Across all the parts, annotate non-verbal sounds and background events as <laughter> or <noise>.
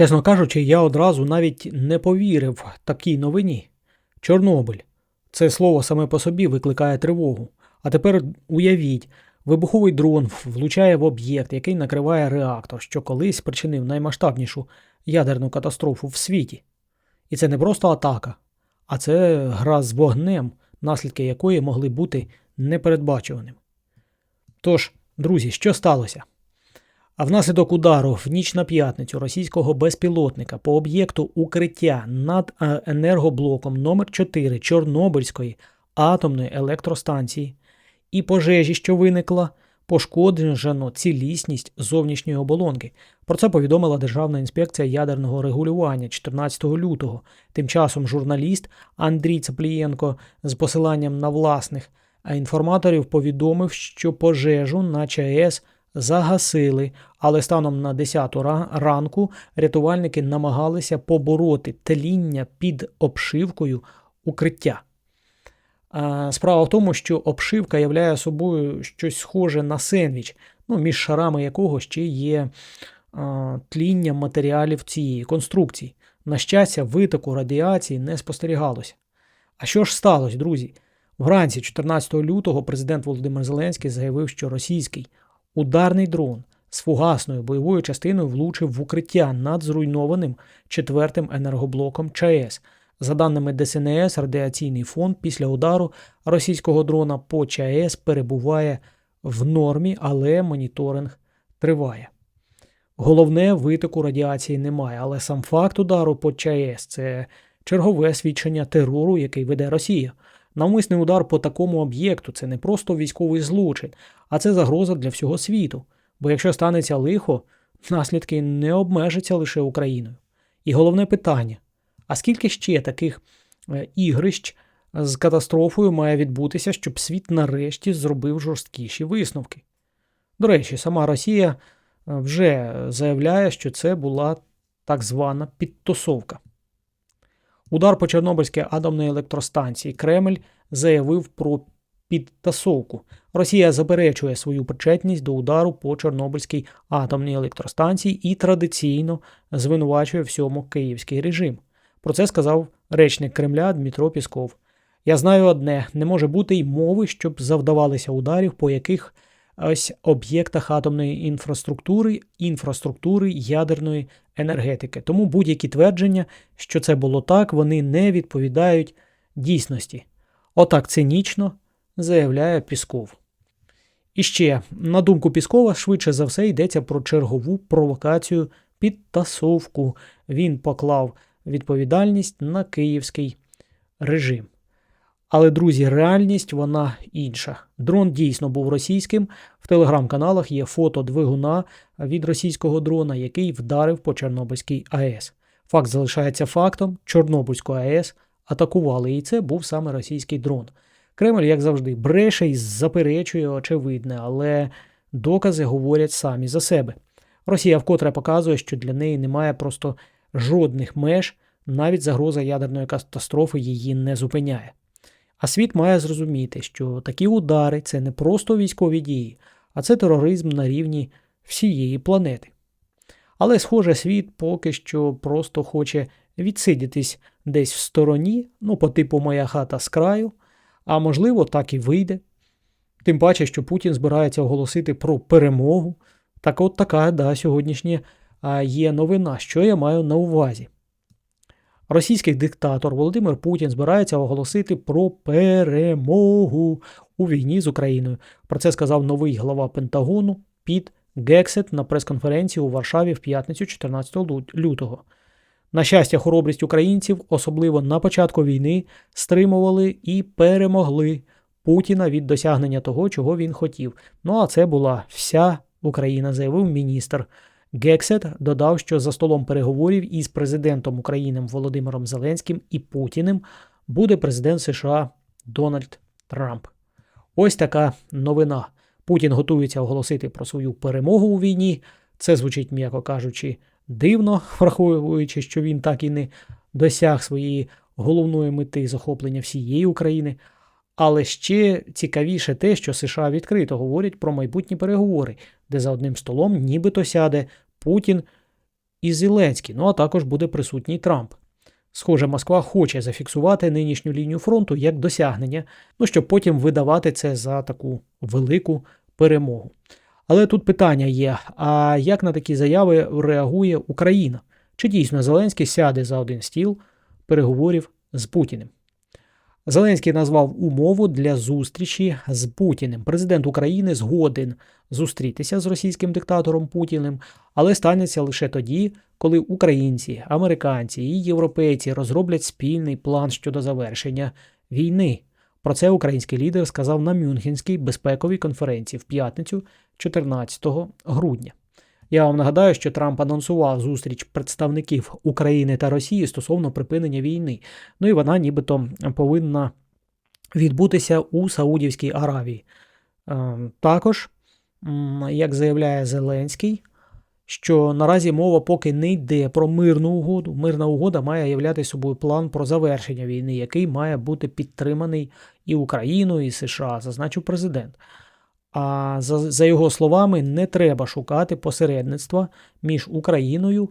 Чесно кажучи, я одразу навіть не повірив такій новині. Чорнобиль. Це слово саме по собі викликає тривогу. А тепер уявіть, вибуховий дрон влучає в об'єкт, який накриває реактор, що колись спричинив наймасштабнішу ядерну катастрофу в світі. І це не просто атака, а це гра з вогнем, наслідки якої могли бути непередбачуваним. Тож, друзі, що сталося? А внаслідок удару в ніч на п'ятницю російського безпілотника по об'єкту укриття над е, енергоблоком номер 4 Чорнобильської атомної електростанції і пожежі, що виникла, пошкоджено цілісність зовнішньої оболонки. Про це повідомила Державна інспекція ядерного регулювання 14 лютого. Тим часом журналіст Андрій Цеплієнко з посиланням на власних інформаторів повідомив, що пожежу на ЧАЕС загасили, але станом на 10 ранку рятувальники намагалися побороти тління під обшивкою укриття. Справа в тому, що обшивка являє собою щось схоже на сендвіч, ну, між шарами якого ще є тління матеріалів цієї конструкції. На щастя, витоку радіації не спостерігалося. А що ж сталося, друзі? Вранці, 14 лютого, президент Володимир Зеленський заявив, що російський ударний дрон з фугасною бойовою частиною влучив в укриття над зруйнованим четвертим енергоблоком ЧАЕС. За даними ДСНС, радіаційний фон після удару російського дрона по ЧАЕС перебуває в нормі, але моніторинг триває. Головне, витоку радіації немає, але сам факт удару по ЧАЕС це чергове свідчення терору, який веде Росія. Навмисний удар по такому об'єкту це не просто військовий злочин, а це загроза для всього світу. Бо якщо станеться лихо, наслідки не обмежаться лише Україною. І головне питання: а скільки ще таких е, ігрищ з катастрофою має відбутися, щоб світ нарешті зробив жорсткіші висновки? До речі, сама Росія е, вже заявляє, що це була так звана підтасовка. Удар по Чорнобильській атомній електростанції Кремль заявив про підтасовку. Росія заперечує свою причетність до удару по Чорнобильській атомній електростанції і традиційно звинувачує всьому київський режим. Про це сказав речник Кремля Дмитро Пісков. Я знаю одне: не може бути й мови, щоб завдавалися ударів по яких ось об'єктах атомної інфраструктури, інфраструктури ядерної енергетики. Тому будь-які твердження, що це було так, вони не відповідають дійсності. Отак цинічно заявляє Пісков. І ще, на думку Піскова, швидше за все йдеться про чергову провокацію підтасовку. Він поклав відповідальність на київський режим. Але, друзі, реальність вона інша. Дрон дійсно був російським. В телеграм-каналах є фото двигуна від російського дрона, який вдарив по Чорнобильській АЕС. Факт залишається фактом: Чорнобильську АЕС атакували, і це був саме російський дрон. Кремль, як завжди, бреше і заперечує очевидне, але докази говорять самі за себе. Росія вкотре показує, що для неї немає просто жодних меж, навіть загроза ядерної катастрофи її не зупиняє. А світ має зрозуміти, що такі удари це не просто військові дії, а це тероризм на рівні всієї планети. Але, схоже, світ поки що просто хоче відсидітись десь в стороні, ну, по типу моя хата з краю, а можливо, так і вийде. Тим паче, що Путін збирається оголосити про перемогу. Так от така да, сьогоднішня є новина, що я маю на увазі. Російський диктатор Володимир Путін збирається оголосити про перемогу у війні з Україною. Про це сказав новий глава Пентагону Піт Гексет на прес-конференції у Варшаві в п'ятницю 14 лютого. На щастя, хоробрість українців, особливо на початку війни, стримували і перемогли Путіна від досягнення того, чого він хотів. Ну а це була вся Україна, заявив міністр. Гексет додав, що за столом переговорів із президентом України Володимиром Зеленським і Путіним буде президент США Дональд Трамп. Ось така новина. Путін готується оголосити про свою перемогу у війні. Це звучить, м'яко кажучи, дивно, <laughs> враховуючи, що він так і не досяг своєї головної мети захоплення всієї України. Але ще цікавіше те, що США відкрито говорять про майбутні переговори, де за одним столом нібито сяде Путін, і Зеленський, ну а також буде присутній Трамп. Схоже, Москва хоче зафіксувати нинішню лінію фронту як досягнення, ну щоб потім видавати це за таку велику перемогу. Але тут питання є: а як на такі заяви реагує Україна? Чи дійсно Зеленський сяде за один стіл переговорів з Путіним? Зеленський назвав умову для зустрічі з Путіним. Президент України згоден зустрітися з російським диктатором Путіним, але станеться лише тоді, коли українці, американці і європейці розроблять спільний план щодо завершення війни. Про це український лідер сказав на Мюнхенській безпековій конференції в п'ятницю, 14 грудня. Я вам нагадаю, що Трамп анонсував зустріч представників України та Росії стосовно припинення війни. Ну і вона нібито повинна відбутися у Саудівській Аравії. Е, Також, як заявляє Зеленський, що наразі мова поки не йде про мирну угоду. Мирна угода має являти собою план про завершення війни, який має бути підтриманий і Україною, і США, зазначив президент. А за, за його словами, не треба шукати посередництва між Україною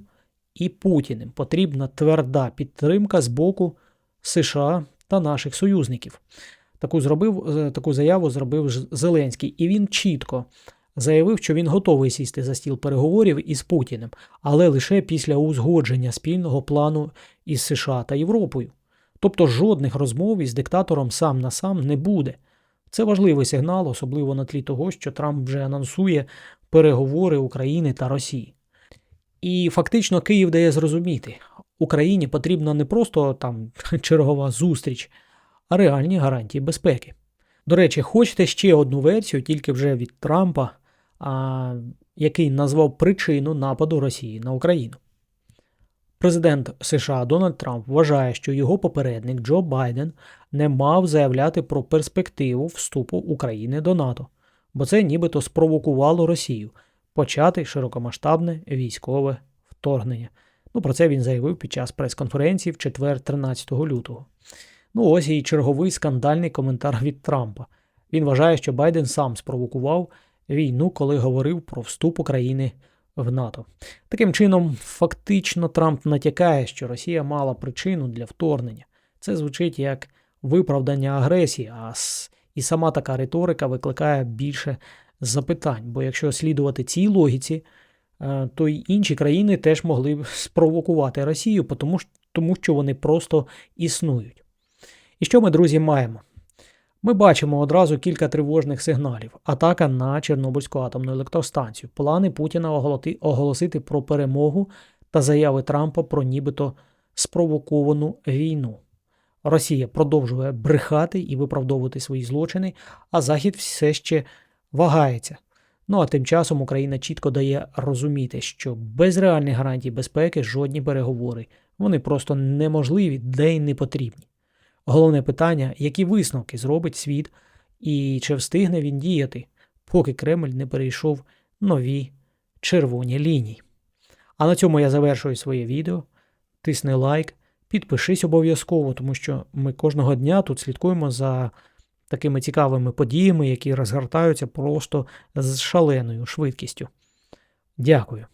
і Путіним. Потрібна тверда підтримка з боку США та наших союзників. Таку зробив е, таку заяву зробив Зеленський, і він чітко заявив, що він готовий сісти за стіл переговорів із Путіним, але лише після узгодження спільного плану із США та Європою. Тобто жодних розмов із диктатором сам на сам не буде. Це важливий сигнал, особливо на тлі того, що Трамп вже анонсує переговори України та Росії. І фактично Київ дає зрозуміти, Україні потрібна не просто там <laughs> чергова зустріч, а реальні гарантії безпеки. До речі, хочете ще одну версію, тільки вже від Трампа, а, який назвав причину нападу Росії на Україну. Президент США Дональд Трамп вважає, що його попередник Джо Байден не мав заявляти про перспективу вступу України до НАТО, бо це нібито спровокувало Росію почати широкомасштабне військове вторгнення. Ну, про це він заявив під час прес-конференції в четвер, 13 лютого. Ну, ось і черговий скандальний коментар від Трампа. Він вважає, що Байден сам спровокував війну, коли говорив про вступ України в НАТО. Таким чином, фактично, Трамп натякає, що Росія мала причину для вторгнення. Це звучить як виправдання агресії, а і сама така риторика викликає більше запитань. Бо якщо слідувати цій логіці, е, то й інші країни теж могли б спровокувати Росію, тому що вони просто існують. І що ми, друзі, маємо? Ми бачимо одразу кілька тривожних сигналів: атака на Чорнобильську атомну електростанцію, плани Путіна оголосити про перемогу та заяви Трампа про нібито спровоковану війну. Росія продовжує брехати і виправдовувати свої злочини, а Захід все ще вагається. Ну а тим часом Україна чітко дає розуміти, що без реальних гарантій безпеки жодні переговори вони просто неможливі, де й не потрібні. Головне питання, які висновки зробить світ і чи встигне він діяти, поки Кремль не перейшов нові червоні лінії. А на цьому я завершую своє відео. Тисни лайк, підпишись обов'язково, тому що ми кожного дня тут слідкуємо за такими цікавими подіями, які розгортаються просто з шаленою швидкістю. Дякую.